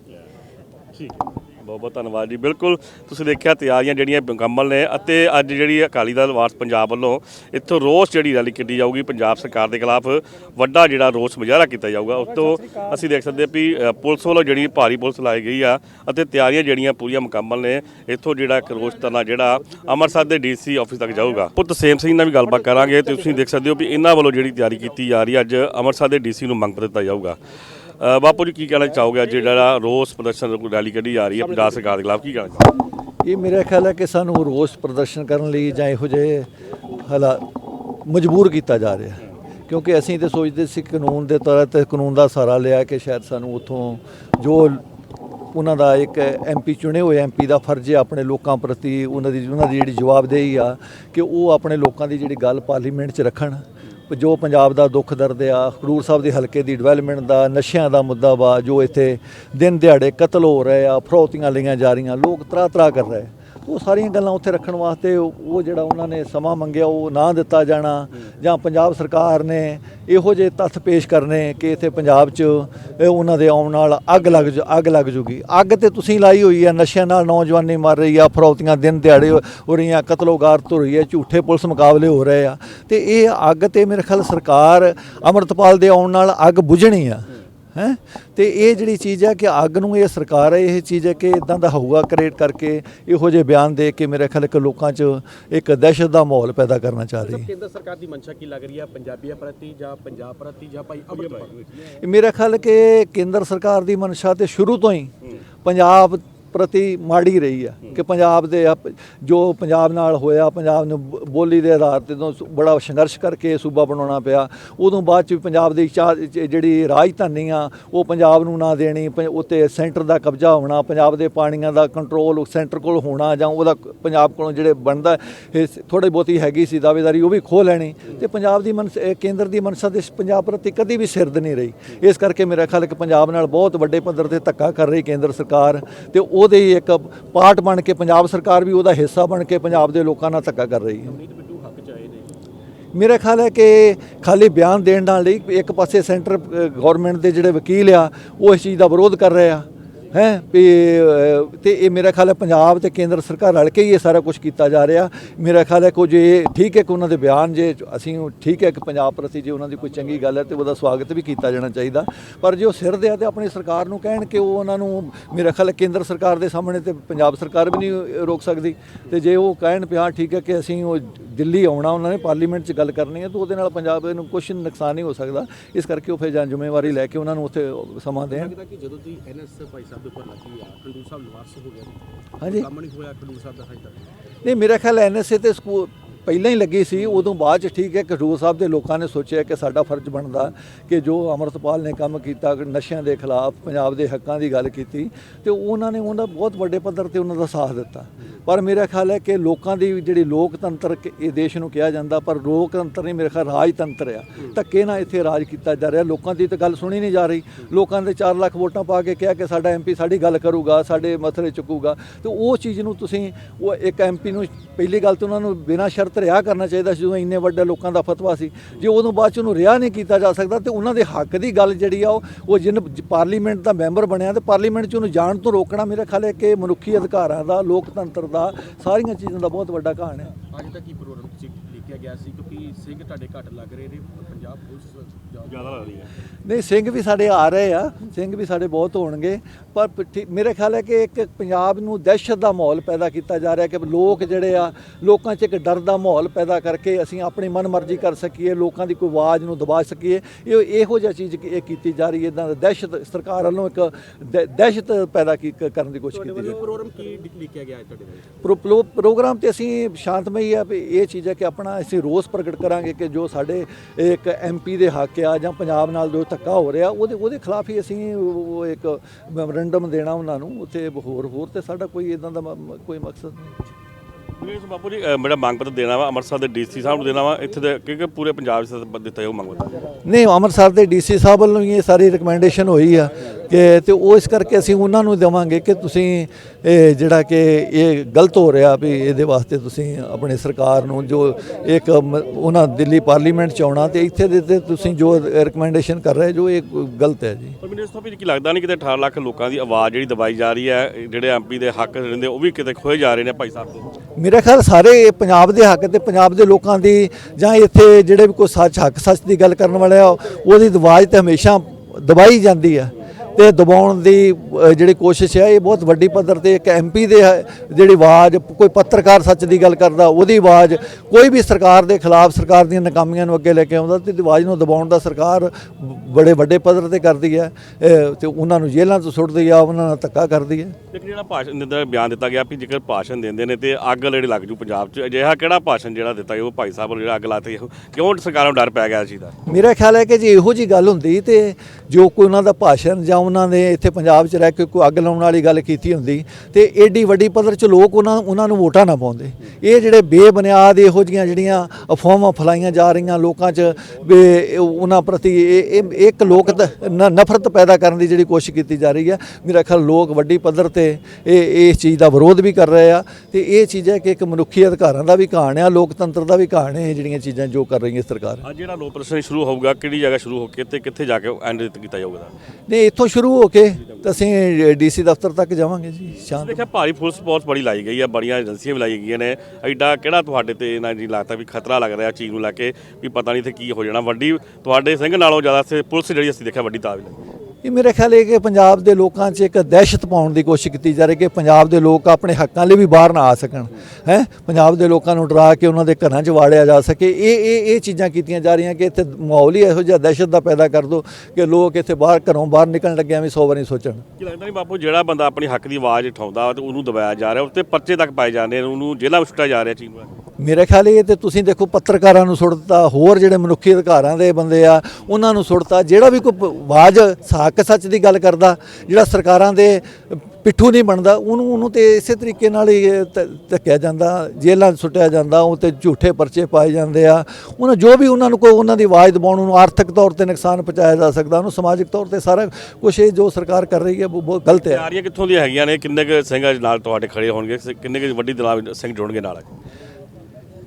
ਠੀਕ ਹੈ। ਬਹੁਤ ਬਹੁਤ ਧੰਨਵਾਦ ਜੀ। ਬਿਲਕੁਲ ਤੁਸੀਂ ਦੇਖਿਆ ਤਿਆਰੀਆਂ ਜਿਹੜੀਆਂ ਮੁਕੰਮਲ ਨੇ ਅਤੇ ਅੱਜ ਜਿਹੜੀ ਅਕਾਲੀ ਦਲ ਵਾਰਸ ਪੰਜਾਬ ਵੱਲੋਂ ਇੱਥੋਂ ਰੋਸ ਜਿਹੜੀ ਰੈਲੀ ਕੱਢੀ ਜਾਊਗੀ ਪੰਜਾਬ ਸਰਕਾਰ ਦੇ ਖਿਲਾਫ, ਵੱਡਾ ਜਿਹੜਾ ਰੋਸ ਮੁਜ਼ਾਹਰਾ ਕੀਤਾ ਜਾਊਗਾ। ਉਸ ਤੋਂ ਅਸੀਂ ਦੇਖ ਸਕਦੇ ਵੀ ਪੁਲਿਸ ਵੱਲੋਂ ਜਿਹੜੀ ਭਾਰੀ ਪੁਲਿਸ ਲਾਈ ਗਈ ਆ ਅਤੇ ਤਿਆਰੀਆਂ ਜਿਹੜੀਆਂ ਪੂਰੀਆਂ ਮੁਕੰਮਲ ਨੇ, ਇੱਥੋਂ ਜਿਹੜਾ ਇੱਕ ਰੋਸ ਧਰਨਾ ਜਿਹੜਾ ਅੰਮ੍ਰਿਤਸਰ ਦੇ ਡੀਸੀ ਆਫਿਸ ਤੱਕ ਜਾਊਗਾ। ਪੁੱਤ ਸੇਮ ਸਿੰਘ ਨਾਲ ਵੀ ਗੱਲਬਾਤ ਕਰਾਂਗੇ ਤੇ ਤੁਸੀਂ ਦੇਖ ਸਕਦੇ ਹੋ ਵੀ ਇਹਨਾਂ ਵੱਲੋਂ ਜਿਹੜੀ ਤਿਆਰੀ ਕੀਤੀ ਜਾ ਰਹੀ ਹੈ ਅੱਜ ਅੰਮ੍ਰਿਤਸਰ ਦੇ ਡੀਸੀ ਨੂੰ ਮੰਗ ਪੱਤਰ ਦਿੱਤਾ ਜਾਊਗਾ। ਬਾਪੂ ਜੀ, ਕੀ ਕਹਿਣਾ ਚਾਹੋਗੇ ਅੱਜ ਜਿਹੜਾ ਰੋਸ ਪ੍ਰਦਰਸ਼ਨ ਰੈਲੀ ਕੱਢੀ ਜਾ ਰਹੀ ਹੈ ਪੰਜਾਬ ਸਰਕਾਰ ਦੇ ਖਿਲਾਫ? ਕੀ ਕਹਿਣਾ ਚਾਹੋਗੇ? ਇਹ ਮੇਰਾ ਖਿਆਲ ਹੈ ਕਿ ਸਾਨੂੰ ਰੋਸ ਪ੍ਰਦਰਸ਼ਨ ਕਰਨ ਲਈ ਜਾਂ ਇਹੋ ਜਿਹੇ ਹਾਲਾ ਮਜਬੂਰ ਕੀਤਾ ਜਾ ਰਿਹਾ ਕਿਉਂਕਿ ਅਸੀਂ ਤੇ ਸੋਚਦੇ ਸੀ ਕਾਨੂੰਨ ਦੇ ਤਹਿਤ ਕਾਨੂੰਨ ਦਾ ਸਹਾਰਾ ਲਿਆ ਕਿ ਸ਼ਾਇਦ ਸਾਨੂੰ ਉੱਥੋਂ ਜੋ ਉਹਨਾਂ ਦਾ ਇੱਕ ਐਮਪੀ ਚੁਣੇ ਹੋਏ ਐਮਪੀ ਦਾ ਫਰਜ਼ ਹੈ ਆਪਣੇ ਲੋਕਾਂ ਪ੍ਰਤੀ, ਉਹਨਾਂ ਦੀ ਉਹਨਾਂ ਦੀ ਜਿਹੜੀ ਜਵਾਬਦੇਹੀ ਆ ਕਿ ਉਹ ਆਪਣੇ ਲੋਕਾਂ ਦੀ ਜਿਹੜੀ ਗੱਲ ਪਾਰਲੀਮੈਂਟ 'ਚ ਰੱਖਣ। ਜੋ ਪੰਜਾਬ ਦਾ ਦੁੱਖ ਦਰਦ ਆ ਖਡੂਰ ਸਾਹਿਬ ਦੇ ਹਲਕੇ ਦੀ ਡਿਵੈਲਪਮੈਂਟ ਦਾ, ਨਸ਼ਿਆਂ ਦਾ ਮੁੱਦਾ ਵਾ, ਜੋ ਇੱਥੇ ਦਿਨ ਦਿਹਾੜੇ ਕਤਲ ਹੋ ਰਹੇ ਆ, ਫਰੋਤੀਆਂ ਲਈਆਂ ਜਾ ਰਹੀਆਂ, ਲੋਕ ਤਰਾ ਤਰਾ ਕਰ ਰਹੇ। ਉਹ ਸਾਰੀਆਂ ਗੱਲਾਂ ਉੱਥੇ ਰੱਖਣ ਵਾਸਤੇ ਉਹ ਜਿਹੜਾ ਉਹਨਾਂ ਨੇ ਸਮਾਂ ਮੰਗਿਆ, ਉਹ ਨਾ ਦਿੱਤਾ ਜਾਣਾ। ਜਾਂ ਪੰਜਾਬ ਸਰਕਾਰ ਨੇ ਇਹੋ ਜਿਹੇ ਤੱਥ ਪੇਸ਼ ਕਰਨੇ ਕਿ ਇੱਥੇ ਪੰਜਾਬ 'ਚ ਉਹਨਾਂ ਦੇ ਆਉਣ ਨਾਲ ਅੱਗ ਲੱਗ ਜ- ਅੱਗ ਲੱਗ ਜੂਗੀ। ਅੱਗ ਤੇ ਤੁਸੀਂ ਲਾਈ ਹੋਈ ਆ, ਨਸ਼ਿਆਂ ਨਾਲ ਨੌਜਵਾਨੀ ਮਰ ਰਹੀ ਆ ਫਰੌਤੀਆਂ ਦਿਨ ਦਿਹਾੜੇ ਹੋ ਰਹੀਆਂ ਕਤਲੋਗਾਰਤ ਹੋ ਰਹੀ ਹੈ ਝੂਠੇ ਪੁਲਿਸ ਮੁਕਾਬਲੇ ਹੋ ਰਹੇ ਆ। ਤੇ ਇਹ ਅੱਗ ਤੇ ਮੇਰੇ ਖਿਆਲ ਸਰਕਾਰ ਅਮਰਤਪਾਲ ਦੇ ਆਉਣ ਨਾਲ ਅੱਗ ਬੁਝਣੀ ਆ। ਹੈ? ਤੇ ਇਹ ਜਿਹੜੀ ਚੀਜ਼ ਹੈ ਕਿ ਅੱਗ ਨੂੰ ਇਹ ਸਰਕਾਰ ਹੈ ਇਹ ਚੀਜ਼ ਹੈ ਕਿ ਇਦਾਂ ਦਾ ਹਊਆ ਕ੍ਰੀਏਟ ਕਰਕੇ ਇਹੋ ਜਿਹੇ ਬਿਆਨ ਦੇ ਕੇ ਮੇਰੇ ਖਿਆਲ ਕਿ ਲੋਕਾਂ 'ਚ ਇੱਕ ਦਹਿਸ਼ਤ ਦਾ ਮਾਹੌਲ ਪੈਦਾ ਕਰਨਾ ਚਾਹ ਰਹੀ ਹੈ। ਕੇਂਦਰ ਸਰਕਾਰ ਦੀ ਮਨਸ਼ਾ ਕੀ ਲੱਗ ਰਹੀ ਹੈ? ਪੰਜਾਬੀਆਂ ਪ੍ਰਤੀ ਜਾਂ ਪੰਜਾਬ ਪ੍ਰਤੀ ਜਾਂ ਭਾਈ ਅਮਰਪਾਲ ਇਹ ਮੇਰਾ ਖਿਆਲ ਕਿ ਕੇਂਦਰ ਸਰਕਾਰ ਦੀ ਮਨਸ਼ਾ ਤੇ ਸ਼ੁਰੂ ਤੋਂ ਹੀ। ਪੰਜਾਬ ਪ੍ਰਤੀ ਮਾੜੀ ਰਹੀ ਆ ਕਿ ਪੰਜਾਬ ਦੇ ਜੋ ਪੰਜਾਬ ਨਾਲ ਹੋਇਆ, ਪੰਜਾਬ ਨੂੰ ਬੋਲੀ ਦੇ ਆਧਾਰ ਤੇ ਤੋਂ ਬੜਾ ਸੰਘਰਸ਼ ਕਰਕੇ ਸੂਬਾ ਬਣਾਉਣਾ ਪਿਆ, ਉਦੋਂ ਬਾਅਦ ਚ ਵੀ ਪੰਜਾਬ ਦੀ ਚਾ- ਜਿਹੜੀ ਰਾਜਧਾਨੀ ਆ ਉਹ ਪੰਜਾਬ ਨੂੰ ਨਾ ਦੇਣੀ, ਪ- ਉੱਤੇ ਸੈਂਟਰ ਦਾ ਕਬਜ਼ਾ ਹੋਣਾ, ਪੰਜਾਬ ਦੇ ਪਾਣੀਆਂ ਦਾ ਕੰਟਰੋਲ ਸੈਂਟਰ ਕੋਲ ਹੋਣਾ ਜਾਂ ਉਹਦਾ ਪੰਜਾਬ ਕੋਲੋਂ ਜਿਹੜੇ ਬਣਦਾ, ਇਹ ਥੋੜੀ ਬਹੁਤੀ ਹੈਗੀ ਸੀ ਦਾਅਵੇਦਾਰੀ, ਉਹ ਵੀ ਖੋ ਲੈਣੀ ਤੇ ਪੰਜਾਬ ਦੀ ਮਨਸ ਕੇਂਦਰ ਦੀ ਮਨਸ਼ਾ ਦੇ ਪੰਜਾਬ ਪ੍ਰਤੀ ਕਦੀ ਵੀ ਸਿਰਦ ਨਹੀਂ ਰਹੀ। ਇਸ ਕਰਕੇ ਮੇਰਾ ਖਿਆਲ ਹੈ ਕਿ ਪੰਜਾਬ ਨਾਲ ਬਹੁਤ ਵੱਡੇ ਪੱਧਰ ਤੇ ਧੱਕਾ ਕਰ ਰਹੀ ਕੇਂਦਰ ਸਰਕਾਰ ਤੇ ਉਹਦੇ ਹੀ ਇੱਕ ਪਾਰਟ ਬਣ ਕੇ ਪੰਜਾਬ ਸਰਕਾਰ ਵੀ ਉਹਦਾ ਹਿੱਸਾ ਬਣ ਕੇ ਪੰਜਾਬ ਦੇ ਲੋਕਾਂ ਨਾਲ ਧੱਕਾ ਕਰ ਰਹੀ ਹੈ। ਮੇਰਾ ਖਿਆਲ ਹੈ ਕਿ ਖਾਲੀ ਬਿਆਨ ਦੇਣ ਨਾਲ ਲਈ ਇੱਕ ਪਾਸੇ ਸੈਂਟਰ ਗਵਰਨਮੈਂਟ ਦੇ ਜਿਹੜੇ ਵਕੀਲ ਆ ਉਹ ਇਸ ਚੀਜ਼ ਦਾ ਵਿਰੋਧ ਕਰ ਰਹੇ ਆ। ਹੈ ਵੀ ਅਹ, ਤੇ ਇਹ ਮੇਰਾ ਖਿਆਲ ਹੈ ਪੰਜਾਬ ਤੇ ਕੇਂਦਰ ਸਰਕਾਰ ਰਲ ਕੇ ਹੀ ਇਹ ਸਾਰਾ ਕੁਝ ਕੀਤਾ ਜਾ ਰਿਹਾ। ਮੇਰਾ ਖਿਆਲ ਹੈ ਕੁਝ ਇਹ ਠੀਕ ਹੈ ਕਿ ਉਹਨਾਂ ਦੇ ਬਿਆਨ ਜੇ ਅਸੀਂ ਠੀਕ ਹੈ ਕਿ ਪੰਜਾਬ ਪ੍ਰਤੀ ਜੇ ਉਹਨਾਂ ਦੀ ਕੋਈ ਚੰਗੀ ਗੱਲ ਹੈ ਤੇ ਉਹਦਾ ਸਵਾਗਤ ਵੀ ਕੀਤਾ ਜਾਣਾ ਚਾਹੀਦਾ। ਪਰ ਜੇ ਉਹ ਸਿਰ ਦੇ ਆ ਤੇ ਆਪਣੀ ਸਰਕਾਰ ਨੂੰ ਕਹਿਣ ਕਿ ਉਹ ਉਹਨਾਂ ਨੂੰ ਮੇਰਾ ਖਿਆਲ ਹੈ ਕੇਂਦਰ ਸਰਕਾਰ ਦੇ ਸਾਹਮਣੇ ਤੇ ਪੰਜਾਬ ਸਰਕਾਰ ਵੀ ਨਹੀਂ ਰੋਕ ਸਕਦੀ। ਤੇ ਜੇ ਉਹ ਕਹਿਣ ਪਿਆ ਠੀਕ ਹੈ ਕਿ ਅਸੀਂ ਉਹ ਦਿੱਲੀ ਆਉਣਾ ਉਹਨਾਂ ਨੇ ਪਾਰਲੀਮੈਂਟ 'ਚ ਗੱਲ ਕਰਨੀ ਹੈ ਤਾਂ ਉਹਦੇ ਨਾਲ ਪੰਜਾਬ ਨੂੰ ਕੁਝ ਨੁਕਸਾਨ ਨਹੀਂ ਹੋ ਸਕਦਾ। ਇਸ ਕਰਕੇ ਉਹ ਫਿਰ ਜਾਂ ਜ਼ਿੰਮੇਵਾਰੀ ਲੈ ਕੇ ਉਹਨਾਂ ਨੂੰ ਉੱਥੇ ਸਮਾਂ ਦੇਣ। ਲੱਗਦਾ ਕਿ ਜਦੋਂ ਦੀ ਐਨਐਸ ਭਾਈ ਸਾਹਿਬ ਦੇ ਉੱਪਰ ਲੱਗੀ ਆ ਖੰਡੂਰ ਸਾਹਿਬ ਲਵਾਰਸ ਹੋ ਗਿਆ ਹਾਂਜੀ। ਕੰਮ ਨਹੀਂ ਹੋਇਆ ਖੰਡੂਰ ਸਾਹਿਬ ਦਾ ਹਜੇ ਤੱਕ। ਨਹੀਂ ਮੇਰਾ ਖਿਆਲ ਐਨਐਸਏ ਤੇ ਸਕੂਲ ਪਹਿਲਾਂ ਹੀ ਲੱਗੀ ਸੀ, ਉਦੋਂ ਬਾਅਦ ਚ ਠੀਕ ਹੈ ਖਡੂਰ ਸਾਹਿਬ ਦੇ ਲੋਕਾਂ ਨੇ ਸੋਚਿਆ ਕਿ ਸਾਡਾ ਫਰਜ਼ ਬਣਦਾ ਕਿ ਜੋ ਅਮਰਤਪਾਲ ਨੇ ਕੰਮ ਕੀਤਾ ਨਸ਼ਿਆਂ ਦੇ ਖਿਲਾਫ, ਪੰਜਾਬ ਦੇ ਹੱਕਾਂ ਦੀ ਗੱਲ ਕੀਤੀ, ਤੇ ਉਹਨਾਂ ਨੇ ਉਹਨਾਂ ਬਹੁਤ ਵੱਡੇ ਪੱਧਰ ਤੇ ਉਹਨਾਂ ਦਾ ਸਾਥ ਦਿੱਤਾ। ਪਰ ਮੇਰਾ ਖਿਆਲ ਹੈ ਕਿ ਲੋਕਾਂ ਦੀ ਜਿਹੜੀ ਲੋਕਤੰਤਰ ਇਹ ਦੇਸ਼ ਨੂੰ ਕਿਹਾ ਜਾਂਦਾ, ਪਰ ਲੋਕਤੰਤਰ ਨਹੀਂ, ਮੇਰੇ ਖਿਆਲ ਰਾਜਤੰਤਰ ਆ। ਧੱਕੇ ਨਾਲ ਇੱਥੇ ਰਾਜ ਕੀਤਾ ਜਾ ਰਿਹਾ, ਲੋਕਾਂ ਦੀ ਤਾਂ ਗੱਲ ਸੁਣੀ ਨਹੀਂ ਜਾ ਰਹੀ। ਲੋਕਾਂ ਦੇ 4 ਲੱਖ ਵੋਟਾਂ ਪਾ ਕੇ ਕਿਹਾ ਕਿ ਸਾਡਾ ਐਮਪੀ ਸਾਡੀ ਗੱਲ ਕਰੂਗਾ, ਸਾਡੇ ਮਸਲੇ ਚੁੱਕੂਗਾ। ਤੇ ਉਹ ਚੀਜ਼ ਨੂੰ ਤੁਸੀਂ, ਉਹ ਇੱਕ ਐਮਪੀ ਨੂੰ ਪਹਿਲੀ ਗੱਲ ਤਾਂ ਉਹਨਾਂ ਨੂੰ ਬਿਨਾਂ ਸ਼ਰਤ ਰਿਹਾ ਕਰਨਾ ਚਾਹੀਦਾ ਸੀ, ਜਦੋਂ ਇੰਨੇ ਵੱਡੇ ਲੋਕਾਂ ਦਾ ਫਤਵਾ ਸੀ। ਜੇ ਉਦੋਂ ਬਾਅਦ ਚ ਉਹਨੂੰ ਰਿਹਾ ਨਹੀਂ ਕੀਤਾ ਜਾ ਸਕਦਾ, ਤੇ ਉਹਨਾਂ ਦੇ ਹੱਕ ਦੀ ਗੱਲ ਜਿਹੜੀ ਆ, ਉਹ ਉਹ ਜਿਨ ਪਾਰਲੀਮੈਂਟ ਦਾ ਮੈਂਬਰ ਬਣਿਆ ਤੇ ਪਾਰਲੀਮੈਂਟ ਚ ਉਹਨੂੰ ਜਾਣ ਤੋਂ ਰੋਕਣਾ ਮੇਰੇ ਖਿਆਲ ਹੈ ਕਿ ਮਨੁੱਖੀ ਅਧਿਕਾਰਾਂ ਦਾ, ਲੋਕਤੰਤਰ ਦਾ, ਸਾਰੀਆਂ ਚੀਜ਼ਾਂ ਦਾ ਬਹੁਤ ਵੱਡਾ ਕਹਾਣ ਹੈ। ਅੱਜ ਤੱਕ ਕੀ ਪ੍ਰੋਗਰਾਮ ਸੀ ਲਿਖਿਆ ਗਿਆ ਸੀ, ਕਿਉਂਕਿ ਸਿੰਘ ਤੁਹਾਡੇ ਘੱਟ ਲੱਗ ਰਹੇ ਨੇ, ਪੰਜਾਬ ਪੁਲਿਸ ਜ਼ਿਆਦਾ ਲੱਗ ਰਹੀ ਹੈ। ਨਹੀਂ ਸਿੰਘ ਵੀ ਸਾਡੇ ਆ ਰਹੇ ਆ। ਸਿੰਘ ਵੀ ਸਾਡੇ ਬਹੁਤ ਹੋਣਗੇ। ਪਰ ਠੀ- ਮੇਰੇ ਖਿਆਲ ਹੈ ਕਿ ਇੱਕ ਪੰਜਾਬ ਨੂੰ ਦਹਿਸ਼ਤ ਦਾ ਮਾਹੌਲ ਪੈਦਾ ਕੀਤਾ ਜਾ ਰਿਹਾ ਕਿ ਲੋਕ ਜਿਹੜੇ ਆ ਲੋਕਾਂ 'ਚ ਇੱਕ ਡਰ ਦਾ ਮਾਹੌਲ ਪੈਦਾ ਕਰਕੇ ਅਸੀਂ ਆਪਣੀ ਮਨਮਰਜ਼ੀ ਕਰ ਸਕੀਏ ਲੋਕਾਂ ਦੀ ਕੋਈ ਆਵਾਜ਼ ਨੂੰ ਦਬਾ ਸਕੀਏ। ਇਹ ਇਹੋ ਜਿਹਾ ਚੀਜ਼ ਕੀ- ਇਹ ਕੀਤੀ ਜਾ ਰਹੀ ਹੈ। ਇਦਾਂ ਦਹਿਸ਼ਤ ਸਰਕਾਰ ਵੱਲੋਂ ਇੱਕ ਦ- ਦਹਿਸ਼ਤ ਪੈਦਾ ਕੀ- ਕਰਨ ਦੀ ਕੋਸ਼ਿਸ਼ ਕੀਤੀ ਜਾ ਰਹੀ ਹੈ। ਪ੍ਰੋਗਰਾਮ ਕੀ ਲਿਖਿਆ ਗਿਆ ਹੈ ਤੁਹਾਡੇ ਵੱਲੋਂ? ਪ੍ਰੋ- ਪ੍ਰੋ- ਪ੍ਰੋਗਰਾਮ ਤੇ ਅਸੀਂ ਸ਼ਾਂਤਮਈ ਆ ਵੀ ਇਹ ਚੀਜ਼ ਹੈ ਕਿ ਆਪਣਾ ਅਸੀਂ ਰੋਸ ਪ੍ਰਗਟ ਕਰਾਂਗੇ ਕਿ ਜੋ ਸਾਡੇ ਇੱਕ ਐਮਪੀ ਦੇ ਹੱਕ ਆ ਜਾਂ ਪੰਜਾਬ ਨਾਲ ਜੋ ਧੱਕਾ ਹੋ ਰਿਹਾ ਉਹਦੇ ਉਹਦੇ ਖਿਲਾਫ ਹੀ ਅਸੀਂ ਉਹ ਇੱਕ ਮੈਮੋਰੈਂਡਮ ਦੇਣਾ ਉਹਨਾਂ ਨੂੰ ਉੱਥੇ ਹੋਰ ਹੋਰ ਤੇ ਸਾਡਾ ਕੋਈ ਇਦਾਂ ਦਾ ਕੋਈ ਮਕਸਦ ਨਹੀਂ ਇਸ ਬਾਪੂ ਜੀ ਮੇਰਾ ਮੰਗ ਪੱਤਰ ਦੇਣਾ ਵਾ ਅੰਮ੍ਰਿਤਸਰ ਦੇ ਡੀਸੀ ਸਾਹਿਬ ਨੂੰ ਦੇਣਾ ਵਾ ਇੱਥੇ ਦੇ ਕਿਉਂਕਿ ਪੂਰੇ ਪੰਜਾਬ 'ਚ ਦਿੱਤਾ ਜਾਊ ਮੰਗ ਪੱਤਰ। ਨਹੀਂ ਅੰਮ੍ਰਿਤਸਰ ਦੇ ਡੀਸੀ ਸਾਹਿਬ ਵੱਲੋਂ ਹੀ ਇਹ ਸਾਰੀ ਰਿਕਮੈਂਡੇਸ਼ਨ ਹੋਈ ਆ। ਕਿ ਤੇ ਉਹ ਇਸ ਕਰਕੇ ਅਸੀਂ ਉਹਨਾਂ ਨੂੰ ਦੇਵਾਂਗੇ ਕਿ ਤੁਸੀਂ ਇਹ ਜਿਹੜਾ ਕਿ ਇਹ ਗਲਤ ਹੋ ਰਿਹਾ ਵੀ ਇਹਦੇ ਵਾਸਤੇ ਤੁਸੀਂ ਆਪਣੇ ਸਰਕਾਰ ਨੂੰ ਜੋ ਇੱਕ ਉਹਨਾਂ ਦਿੱਲੀ ਪਾਰਲੀਮੈਂਟ ਚ ਆਉਣਾ ਤੇ ਇੱਥੇ ਦੇ ਤੇ ਤੁਸੀਂ ਜੋ ਰਿਕਮੈਂਡੇਸ਼ਨ ਕਰ ਰਹੇ ਜੋ ਇਹ ਗਲਤ ਹੈ ਜੀ। ਪਰ ਮੈਨੂੰ ਇਸ ਤੋਂ ਵੀ ਕੀ ਲੱਗਦਾ ਨਹੀਂ ਕਿਤੇ 18 ਲੱਖ ਲੋਕਾਂ ਦੀ ਆਵਾਜ਼ ਜਿਹੜੀ ਦਬਾਈ ਜਾ ਰਹੀ ਹੈ ਜਿਹੜੇ ਐਮਪੀ ਦੇ ਹੱਕ ਰਹਿੰਦੇ ਉਹ ਵੀ ਕਿਤੇ ਖੋਏ ਜਾ ਰਹੇ ਨੇ ਭਾਈ ਸਾਹਿਬ ਤੋਂ ਮੇਰਾ ਖਿਆਲ ਸਾਰੇ ਪੰਜਾਬ ਦੇ ਹੱਕ ਤੇ ਪੰਜਾਬ ਦੇ ਲੋਕਾਂ ਦੀ ਜਾਂ ਇੱਥੇ ਜਿਹੜੇ ਵੀ ਕੋਈ ਸੱਚ ਹੱਕ ਸੱਚ ਦੀ ਗੱਲ ਕਰਨ ਵਾਲੇ ਆ ਉਹਦੀ ਆਵਾਜ਼ ਤੇ ਹਮੇਸ਼ਾ ਦਬਾਈ ਜਾਂਦੀ ਆ। ਤੇ ਦਬਾਉਣ ਦੀ ਜਿਹੜੀ ਕੋਸ਼ਿਸ਼ ਹੈ ਇਹ ਬਹੁਤ ਵੱਡੀ ਪੱਧਰ ਤੇ ਇੱਕ ਐਮਪੀ ਦੇ ਜਿਹੜੀ ਆਵਾਜ਼ ਕੋਈ ਪੱਤਰਕਾਰ ਸੱਚ ਦੀ ਗੱਲ ਕਰਦਾ ਉਹਦੀ ਆਵਾਜ਼ ਕੋਈ ਵੀ ਸਰਕਾਰ ਦੇ ਖਿਲਾਫ ਸਰਕਾਰ ਦੀਆਂ ਨਾਕਾਮੀਆਂ ਨੂੰ ਅੱਗੇ ਲੈ ਕੇ ਆਉਂਦਾ ਤੇ ਆਵਾਜ਼ ਨੂੰ ਦਬਾਉਣ ਦਾ ਸਰਕਾਰ ਬੜੇ ਵੱਡੇ ਪੱਧਰ ਤੇ ਕਰਦੀ ਹੈ ਤੇ ਉਹਨਾਂ ਨੂੰ ਜੇਲ੍ਹਾਂ ਤੋਂ ਸੁੱਟਦੀ ਆ ਉਹਨਾਂ ਨਾਲ ਧੱਕਾ ਕਰਦੀ ਹੈ। ਇੱਕ ਜਿਹੜਾ ਭਾਸ਼ਣ ਦਿੰਦਾ ਬਿਆਨ ਦਿੱਤਾ ਗਿਆ ਵੀ ਜੇਕਰ ਭਾਸ਼ਣ ਦਿੰਦੇ ਨੇ ਤੇ ਅੱਗ ਜਿਹੜੀ ਲੱਗ ਜੂ ਪੰਜਾਬ 'ਚ ਅਜਿਹਾ ਕਿਹੜਾ ਭਾਸ਼ਣ ਜਿਹੜਾ ਦਿੱਤਾ ਉਹ ਭਾਈ ਸਾਹਿਬ ਵੱਲੋਂ ਜਿਹੜਾ ਅੱਗ ਲਾਤੀ ਕਿਉਂ ਸਰਕਾਰਾਂ ਨੂੰ ਡਰ ਪੈ ਗਿਆ ਚੀਜ਼ ਦਾ? ਮੇਰਾ ਖਿਆਲ ਹੈ ਕਿ ਜੇ ਇਹੋ ਜੀ ਗੱਲ ਹੁੰਦੀ ਤੇ ਜੋ ਕੋਈ ਉਹਨਾਂ ਦਾ ਭਾਸ਼ਣ ਜਾਂ ਉਹਨਾਂ ਨੇ ਇੱਥੇ ਪੰਜਾਬ 'ਚ ਰਹਿ ਕੇ ਕੋਈ ਅੱਗ ਲਾਉਣ ਵਾਲੀ ਗੱਲ ਕੀਤੀ ਹੁੰਦੀ ਤੇ ਏਡੀ ਵੱਡੀ ਪੱਧਰ 'ਚ ਲੋਕ ਉਹਨਾਂ ਉਹਨਾਂ ਨੂੰ ਵੋਟਾਂ ਨਾ ਪਾਉਂਦੇ। ਇਹ ਜਿਹੜੇ ਬੇਬੁਨਿਆਦ ਇਹੋ ਜੀਆਂ ਜਿਹੜੀਆਂ ਅਫਵਾਹਾਂ ਫਲਾਈਆਂ ਜਾ ਰਹੀਆਂ ਲੋਕਾਂ 'ਚ ਉਹਨਾਂ ਪ੍ਰਤੀ ਇਹ ਇੱਕ ਲੋਕ ਨਫ਼ਰਤ ਪੈਦਾ ਕਰਨ ਦੀ ਜਿਹੜੀ ਕੋਸ਼ਿਸ਼ ਕੀਤੀ ਜਾ ਰਹੀ ਹੈ। ਮੇਰਾ ਖਿਆਲ ਲੋਕ ਵੱਡੀ ਪੱਧਰ ਤੇ ਇਹ ਇਸ ਚੀਜ਼ ਦਾ ਵਿਰੋਧ ਵੀ ਕਰ ਰਹੇ ਆ ਤੇ ਇਹ ਚੀਜ਼ ਹੈ ਕਿ ਇੱਕ ਮਨੁੱਖੀ ਅਧਿਕਾਰਾਂ ਦਾ ਵੀ ਕਹਾਣ ਆ ਲੋਕਤੰਤਰ ਦਾ ਵੀ ਕਹਾਣ ਹੈ ਜਿਹੜੀਆਂ ਚੀਜ਼ਾਂ ਜੋ ਕਰ ਰਹੀ ਹੈ ਸਰਕਾਰ। ਅੱਜ ਜਿਹੜਾ ਲੋ ਪ੍ਰਦਰਸ਼ਨ ਸ਼ੁਰੂ ਹੋਊਗਾ ਕਿਹੜੀ ਜਗ੍ਹਾ ਸ਼ੁਰੂ ਹੋ ਕੇ ਤੇ ਕਿੱਥੇ ਜਾ ਕੇ ਐਂਡ ਕੀਤਾ ਜਾਊਗਾ? ਨਹੀਂ ਇੱਥੋਂ ਸ਼ੁਰੂ ਹੋ ਕੇ ਤਾਂ ਅਸੀਂ ਡੀਸੀ ਦਫ਼ਤਰ ਤੱਕ ਜਾਵਾਂਗੇ ਜੀ, ਸ਼ਾਮ ਦੇਖਿਆ ਭਾਰੀ ਪੁਲਿਸ ਬਹੁਤ ਬੜੀ ਲਾਈ ਗਈ ਹੈ, ਬੜੀਆਂ ਏਜੰਸੀਆਂ ਵੀ ਲਾਈ ਗਈਆਂ ਨੇ। ਐਡਾ ਕਿਹੜਾ ਤੁਹਾਡੇ ਤੇ ਇਹਨਾਂ ਜੀ ਲੱਗਦਾ ਵੀ ਖਤਰਾ ਲੱਗ ਰਿਹਾ ਚੀਜ਼ ਨੂੰ ਲੈ ਕੇ, ਵੀ ਪਤਾ ਨਹੀਂ ਇੱਥੇ ਕੀ ਹੋ ਜਾਣਾ। ਵੱਡੀ ਤੁਹਾਡੇ ਸਿੰਘ ਨਾਲੋਂ ਜ਼ਿਆਦਾ ਸੇ ਪੁਲਿਸ ਜਿਹੜੀ ਅਸੀਂ ਦੇਖਿਆ ਵੱਡੀ ਤਾਬ ਲੱਗੀ ਇਹ ਮੇਰੇ ਖਿਆਲ ਹੈ ਕਿ ਪੰਜਾਬ ਦੇ ਲੋਕਾਂ 'ਚ ਇੱਕ ਦਹਿਸ਼ਤ ਪਾਉਣ ਦੀ ਕੋਸ਼ਿਸ਼ ਕੀਤੀ ਜਾ ਰਹੀ ਕਿ ਪੰਜਾਬ ਦੇ ਲੋਕ ਆਪਣੇ ਹੱਕਾਂ ਲਈ ਵੀ ਬਾਹਰ ਨਾ ਆ ਸਕਣ ਹੈ? ਪੰਜਾਬ ਦੇ ਲੋਕਾਂ ਨੂੰ ਡਰਾ ਕੇ ਉਹਨਾਂ ਦੇ ਘਰਾਂ 'ਚ ਵਾੜਿਆ ਜਾ ਸਕੇ। ਇਹ ਇਹ ਇਹ ਚੀਜ਼ਾਂ ਕੀਤੀਆਂ ਜਾ ਰਹੀਆਂ ਕਿ ਇੱਥੇ ਮਾਹੌਲ ਹੀ ਇਹੋ ਜਿਹਾ ਦਹਿਸ਼ਤ ਦਾ ਪੈਦਾ ਕਰ ਦੋ ਕਿ ਲੋਕ ਇੱਥੇ ਬਾਹਰ ਘਰੋਂ ਬਾਹਰ ਨਿਕਲਣ ਲੱਗਿਆ ਵੀ ਸੌ ਵਾਰੀ ਸੋਚਣ। ਕੀ ਲੱਗਦਾ ਨਹੀਂ ਬਾਪੂ ਜਿਹੜਾ ਬੰਦਾ ਆਪਣੀ ਹੱਕ ਦੀ ਆਵਾਜ਼ ਉਠਾਉਂਦਾ ਤੇ ਉਹਨੂੰ ਦਬਾਇਆ ਜਾ ਰਿਹਾ ਉੱਤੇ ਪਰਚੇ ਤੱਕ ਪਾਏ ਜਾਂਦੇ ਨੇ ਉਹਨੂੰ ਜੇਲ੍ਹਾਂ ਵਿੱਚ ਸੁੱਟਿਆ ਜਾ ਰਿਹਾ ਚੀਜ਼ ਨੂੰ ਲੈ ਕੇ। ਮੇਰੇ ਖਿਆਲ ਇਹ ਤੇ ਤੁਸੀਂ ਦੇਖੋ ਪੱਤਰਕਾਰਾਂ ਨੂੰ ਸੁੱਟ ਦਿੱਤਾ ਹੋਰ ਜਿਹੜੇ ਮਨੁੱਖੀ ਅਧਿਕਾਰਾਂ ਦੇ ਬੰਦੇ ਆ ਉਹਨਾਂ ਨੂੰ ਸੁੱਟਤਾ ਜਿਹੜਾ ਵੀ ਕੋਈ ਆਵਾਜ਼ ਹੱਕ ਸੱਚ ਦੀ ਗੱਲ ਕਰਦਾ ਜਿਹੜਾ ਸਰਕਾਰਾਂ ਦੇ ਪਿੱਠੂ ਨਹੀਂ ਬਣਦਾ ਉਹਨੂੰ ਉਹਨੂੰ ਤੇ ਇਸੇ ਤਰੀਕੇ ਨਾਲ ਹੀ ਧੱਕਿਆ ਜਾਂਦਾ ਜੇਲ੍ਹਾਂ 'ਚ ਸੁੱਟਿਆ ਜਾਂਦਾ ਉਹ ਤੇ ਝੂਠੇ ਪਰਚੇ ਪਾਏ ਜਾਂਦੇ ਆ। ਉਹਨਾਂ ਜੋ ਵੀ ਉਹਨਾਂ ਨੂੰ ਕੋਈ ਉਹਨਾਂ ਦੀ ਆਵਾਜ਼ ਦਬਾਉਣ ਨੂੰ ਆਰਥਿਕ ਤੌਰ ਤੇ ਨੁਕਸਾਨ ਪਹੁੰਚਾਇਆ ਜਾ ਸਕਦਾ ਉਹਨੂੰ ਸਮਾਜਿਕ ਤੌਰ ਤੇ ਸਾਰਾ ਕੁਝ ਇਹ ਜੋ ਸਰਕਾਰ ਕਰ ਰਹੀ ਹੈ ਉਹ ਬਹੁਤ ਗਲਤ ਹੈ। ਤਿਆਰੀਆਂ ਕਿੱਥੋਂ ਦੀਆਂ ਹੈਗੀਆਂ ਨੇ? ਕਿੰਨੇ ਕੁ ਸਿੰਘ ਨਾਲ ਤੁਹਾਡੇ ਖੜੇ ਹੋਣਗੇ? ਕਿੰਨੇ ਕੁ ਵੱਡੀ ਦਲਾ ਸਿੰਘ ਜੁੜਨਗੇ ਨਾਲ?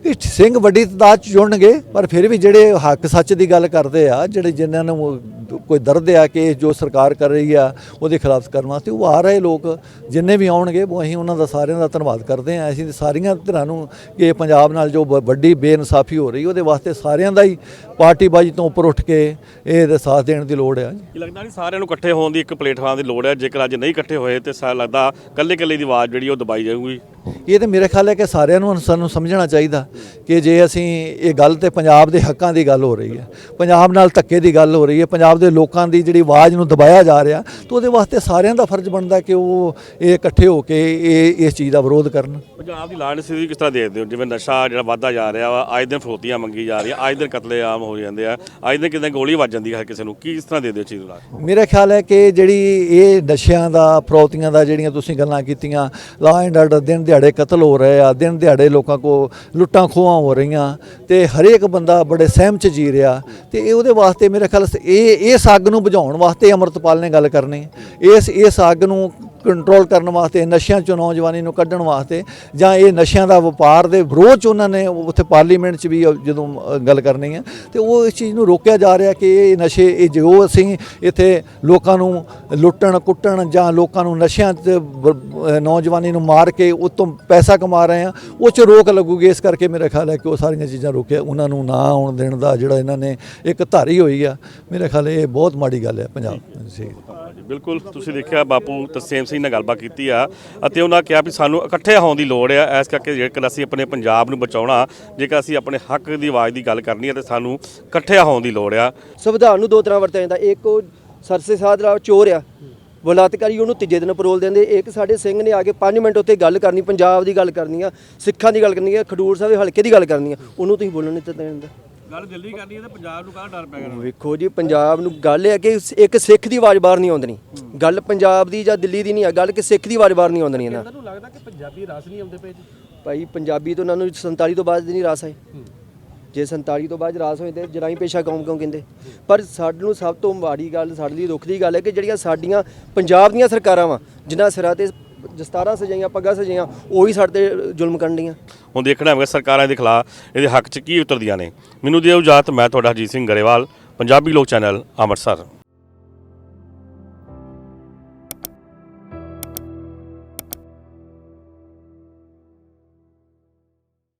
ਇਹ ਸਿੰਘ ਵੱਡੀ ਤਦਾਦ ਚ ਜੁੜਨਗੇ ਪਰ ਫਿਰ ਵੀ ਜਿਹੜੇ ਹੱਕ ਸੱਚ ਦੀ ਗੱਲ ਕਰਦੇ ਆ ਜਿਹੜੇ ਜਿਨ੍ਹਾਂ ਨੂੰ ਕੋਈ ਦਰਦ ਆ ਕਿ ਜੋ ਸਰਕਾਰ ਕਰ ਰਹੀ ਆ, ਉਹਦੇ ਖਿਲਾਫ ਕਰਨ ਵਾਸਤੇ ਉਹ ਆ ਰਹੇ ਲੋਕ, ਜਿੰਨੇ ਵੀ ਆਉਣਗੇ, ਉਹ ਅਸੀਂ ਉਹਨਾਂ ਦਾ ਸਾਰਿਆਂ ਦਾ ਧੰਨਵਾਦ ਕਰਦੇ ਹਾਂ। ਅਸੀਂ ਸਾਰੀਆਂ ਧਿਰਾਂ ਨੂੰ ਕਿ ਪੰਜਾਬ ਨਾਲ ਜੋ ਵ- ਵੱਡੀ ਬੇਇਨਸਾਫੀ ਹੋ ਰਹੀ, ਉਹਦੇ ਵਾਸਤੇ ਸਾਰਿਆਂ ਦਾ ਹੀ ਪਾਰਟੀਬਾਜ਼ੀ ਤੋਂ ਉੱਪਰ ਉੱਠ ਕੇ ਇਹਦਾ ਸਾਥ ਦੇਣ ਦੀ ਲੋੜ ਹੈ ਕੀ ਲੱਗਦਾ ਨਹੀਂ ਸਾਰਿਆਂ ਨੂੰ ਇਕੱਠੇ ਹੋਣ ਦੀ ਇੱਕ ਪਲੇਟਫਾਰਮ ਦੀ ਲੋੜ ਹੈ ਜੇਕਰ ਅੱਜ ਨਹੀਂ ਇਕੱਠੇ ਹੋਏ ਤੇ ਸਾ, ਲੱਗਦਾ ਕੱਲੇ ਕੱਲੇ ਦੀ ਆਵਾਜ਼ ਜਿਹੜੀ ਉਹ ਦਬਾਈ ਜਾਊਗੀ। ਇਹ ਤੇ ਮੇਰੇ ਖਿਆਲ ਹੈ ਕਿ ਸਾਰਿਆਂ ਨੂੰ ਸਾਨੂੰ ਸਮਝਣਾ ਚਾਹੀਦਾ ਕਿ ਜੇ ਅਸੀਂ ਇਹ ਗੱਲ ਤੇ ਪੰਜਾਬ ਦੇ ਹੱਕਾਂ ਦੀ ਗੱਲ ਹੋ ਰਹੀ ਹੈ ਪੰਜਾਬ ਨਾਲ ਧੱਕੇ ਦੀ ਗੱਲ ਹੋ ਰਹੀ ਹੈ ਪੰਜਾਬ ਦੇ ਲੋਕਾਂ ਦੀ ਜਿਹੜੀ ਆਵਾਜ਼ ਨੂੰ ਦਬਾਇਆ ਜਾ ਰਿਹਾ ਤਾਂ ਉਹਦੇ ਵਾਸਤੇ ਸਾਰਿਆਂ ਦਾ ਫਰਜ਼ ਬਣਦਾ ਕਿ ਉਹ ਇਹ ਇਕੱਠੇ ਹੋ ਕੇ ਇਹ ਇਸ ਚੀਜ਼ ਦਾ ਵਿਰੋਧ ਕਰਨ। ਪੰਜਾਬ ਦੀ ਲਾਣ ਸਥਿਤੀ ਕਿਸ ਤਰ੍ਹਾਂ ਦੇਖਦੇ ਹੋ? ਜਿਵੇਂ ਨਸ਼ਾ ਜਿਹੜਾ ਵੱਧਦਾ ਜਾ ਰਿਹਾ ਵਾ ਅੱਜ ਦਿਨ ਫਰੋਤੀਆਂ ਮੰਗੀ ਜਾ ਰਹੀਆਂ ਅੱਜ ਦਿਨ ਕਤਲੇ ਆਮ ਹੋ ਜਾਂਦੇ ਆ ਅੱਜ ਦਿਨ ਕਿਤੇ ਗੋਲੀ ਵੱਜ ਜਾਂਦੀ ਹੈ ਕਿਸੇ ਨੂੰ। ਕੀ ਇਸ ਤਰ੍ਹਾਂ ਦੇਖਦੇ ਹੋ ਚੀਜ਼ ਨੂੰ ਮੇਰਾ ਖਿਆਲ ਹੈ ਕਿ ਜਿਹੜੀ ਇਹ ਨਸ਼ਿਆਂ ਦਾ ਫਰੌਤੀਆਂ ਦਾ ਜਿਹੜੀਆਂ ਤੁਸੀਂ ਗੱਲਾਂ ਕੀਤੀਆਂ ਲਾ ਐਂਡ ਆਰਡਰ ਦਿਨ ਦਿਹਾੜੇ ਕਤਲ ਹੋ ਰਹੇ ਆ, ਦਿਨ ਦਿਹਾੜੇ ਲੋਕਾਂ ਕੋ ਲੁੱਟਾਂ ਖੋਹਾਂ ਹੋ ਰਹੀਆਂ ਤੇ ਹਰੇਕ ਬੰਦਾ ਬੜੇ ਸਹਿਮ ਚ ਜੀ ਰਿਹਾ ਤੇ ਇਹ ਉਹਦੇ ਵਾਸਤੇ ਮੇਰੇ ਖਿਆਲ ਸ- ਇਹ ਇਸ ਅੱਗ ਨੂੰ ਬੁਝਾਉਣ ਵਾਸਤੇ ਅਮਰਤਪਾਲ ਨੇ ਗੱਲ ਕਰਨੀ। ਇਸ ਇਸ ਅੱਗ ਨੂੰ ਕੰਟਰੋਲ ਕਰਨ ਵਾਸਤੇ ਨਸ਼ਿਆਂ ਚੋਂ ਨੌਜਵਾਨੀ ਨੂੰ ਕੱਢਣ ਵਾਸਤੇ ਜਾਂ ਇਹ ਨਸ਼ਿਆਂ ਦਾ ਵਪਾਰ ਦੇ ਵਿਰੋਧ ਚ ਉਹਨਾਂ ਨੇ ਉੱਥੇ ਪਾਰਲੀਮੈਂਟ 'ਚ ਵੀ ਜਦੋਂ ਗੱਲ ਕਰਨੀ ਹੈ ਤੇ ਉਹ ਇਸ ਚੀਜ਼ ਨੂੰ ਰੋਕਿਆ ਜਾ ਰਿਹਾ ਕਿ ਇਹ ਨਸ਼ੇ ਇਹ ਜੋ ਅਸੀਂ ਇੱਥੇ ਲੋਕਾਂ ਨੂੰ ਲੁੱਟਣ ਕੁੱਟਣ ਜਾਂ ਲੋਕਾਂ ਨੂੰ ਨਸ਼ਿਆਂ ਤੇ ਨੌਜਵਾਨੀ ਨੂੰ ਮਾਰ ਕੇ ਉਹ ਤੋਂ ਪੈਸਾ ਕਮਾ ਰਹੇ ਆ ਉਹ 'ਚ ਰੋਕ ਲੱਗੂਗੀ। ਇਸ ਕਰਕੇ ਮੇਰਾ ਖਿਆਲ ਹੈ ਕਿ ਉਹ ਸਾਰੀਆਂ ਚੀਜ਼ਾਂ ਰੋਕਿਆ। ਉਹਨਾਂ ਨੂੰ ਨਾ ਆਉਣ ਦੇਣ ਦਾ ਜਿਹੜਾ ਇਹਨਾਂ ਨੇ ਇੱਕ ਧਾਰੀ ਹੋਈ ਆ ਮੇਰੇ ਖਿਆਲ ਇਹ ਬਹੁਤ ਮਾੜੀ ਗੱਲ ਹੈ ਪੰਜਾਬ ਜੀ, ਬਿਲਕੁਲ ਤੁਸੀਂ ਦੇਖਿਆ ਬਾਪੂ ਤਰਸੇਮ ਸਿੰਘ ਨਾਲ ਗੱਲਬਾਤ ਕੀਤੀ ਆ ਅਤੇ ਉਹਨਾਂ ਕਿਹਾ ਵੀ ਸਾਨੂੰ ਇਕੱਠੇ ਹੋਣ ਦੀ ਲੋੜ ਆ, ਇਸ ਕਰਕੇ ਜੇਕਰ ਅਸੀਂ ਆਪਣੇ ਪੰਜਾਬ ਨੂੰ ਬਚਾਉਣਾ, ਜੇਕਰ ਅਸੀਂ ਆਪਣੇ ਹੱਕ ਦੀ ਆਵਾਜ਼ ਦੀ ਗੱਲ ਕਰਨੀ ਹੈ ਤੇ ਸਾਨੂੰ ਇਕੱਠੇ ਹੋਣ ਦੀ ਲੋੜ ਆ। ਸੰਵਿਧਾਨ ਨੂੰ ਦੋ ਤਰ੍ਹਾਂ ਵਰਤਿਆ ਜਾਂਦਾ, ਇੱਕ ਉਹ ਸਰਸੇ ਸਾਧ ਦਾ ਚੋਰ ਆ, ਬਲਾਤਕਾਰੀ ਉਹਨੂੰ ਤੀਜੇ ਦਿਨ ਪਰੋਲ ਦਿੰਦੇ, ਇੱਕ ਸਾਡੇ ਸਿੰਘ ਨੇ ਆ ਕੇ 5 ਮਿੰਟ ਉੱਤੇ ਗੱਲ ਕਰਨੀ, ਪੰਜਾਬ ਦੀ ਗੱਲ ਕਰਨੀ ਆ, ਸਿੱਖਾਂ ਦੀ ਗੱਲ ਕਰਨੀ ਆ, ਖਡੂਰ ਸਾਹਿਬ ਹਲਕੇ ਦੀ ਗੱਲ ਕਰਨੀ ਆ, ਉਹਨੂੰ ਤੁਸੀਂ ਬੋਲਣ ਨਹੀਂ ਦਿੱਤਾ ਜਾਂਦਾ। ਗੱਲ ਦਿੱਲੀ ਕਰਨੀ ਹੈ ਤਾਂ ਪੰਜਾਬ ਨੂੰ ਕਾਹ ਡਰ ਪੈ ਗਿਆ? ਵੇਖੋ ਜੀ ਪੰਜਾਬ ਨੂੰ ਗੱਲ ਇਹ ਹੈ ਕਿ ਇੱਕ ਸਿੱਖ ਦੀ ਆਵਾਜ਼ ਬਾਹਰ ਨਹੀਂ ਆਉਂਦਣੀ। ਗੱਲ ਪੰਜਾਬ ਦੀ ਜਾਂ ਦਿੱਲੀ ਦੀ ਨਹੀਂ ਆ ਗੱਲ ਕਿ ਸਿੱਖ ਦੀ ਆਵਾਜ਼ ਬਾਹਰ ਨਹੀਂ ਆਉਂਦਣੀ ਇਹਨਾਂ। ਤੁਹਾਨੂੰ ਲੱਗਦਾ ਕਿ ਪੰਜਾਬੀ ਰਸ ਨਹੀਂ ਆਉਂਦੇ ਪਏ ਜੀ। ਭਾਈ ਪੰਜਾਬੀ ਤੋਂ ਉਹਨਾਂ ਨੂੰ 47 ਤੋਂ ਬਾਅਦ ਨਹੀਂ ਰਾਸ ਆਏ। ਜੇ 47 ਤੋਂ ਬਾਅਦ ਰਾਸ ਹੋਏ ਤੇ ਜਰਾਈ ਪੇਸ਼ਾ ਕੌਮ ਕਿਉਂ ਕਹਿੰਦੇ? ਪਰ ਸਾਨੂੰ ਸਭ ਤੋਂ ਮਾੜੀ ਗੱਲ ਸਾਡੇ ਲਈ ਦੁੱਖ ਦੀ ਗੱਲ ਹੈ ਕਿ ਜਿਹੜੀਆਂ ਸਾਡੀਆਂ ਪੰਜਾਬ ਦੀਆਂ ਸਰਕਾਰਾਂ ਵਾ ਜਿਨ੍ਹਾਂ ਸਿਰਾਂ ਤੇ ਦਸਤਾਰਾਂ ਸਜਾਈਆਂ, ਪੱਗਾਂ ਸਜਾਈਆਂ, ਉਹੀ ਸਾਡੇ ਤੇ ਜ਼ੁਲਮ ਕਰਨ ਡੀਆਂ। ਹੁਣ ਦੇਖਣਾ ਹੋਵੇਗਾ ਸਰਕਾਰਾਂ ਦੇ ਖਿਲਾਫ ਇਹਦੇ ਹੱਕ 'ਚ ਕੀ ਉਤਰਦੀਆਂ ਨੇ। ਮੈਨੂੰ ਦਿਓ ਇਜਾਜ਼ਤ, ਮੈਂ ਤੁਹਾਡਾ ਹਰਜੀਤ ਸਿੰਘ ਗਰੇਵਾਲ, ਪੰਜਾਬੀ ਲੋਕ ਚੈਨਲ, ਅੰਮ੍ਰਿਤਸਰ।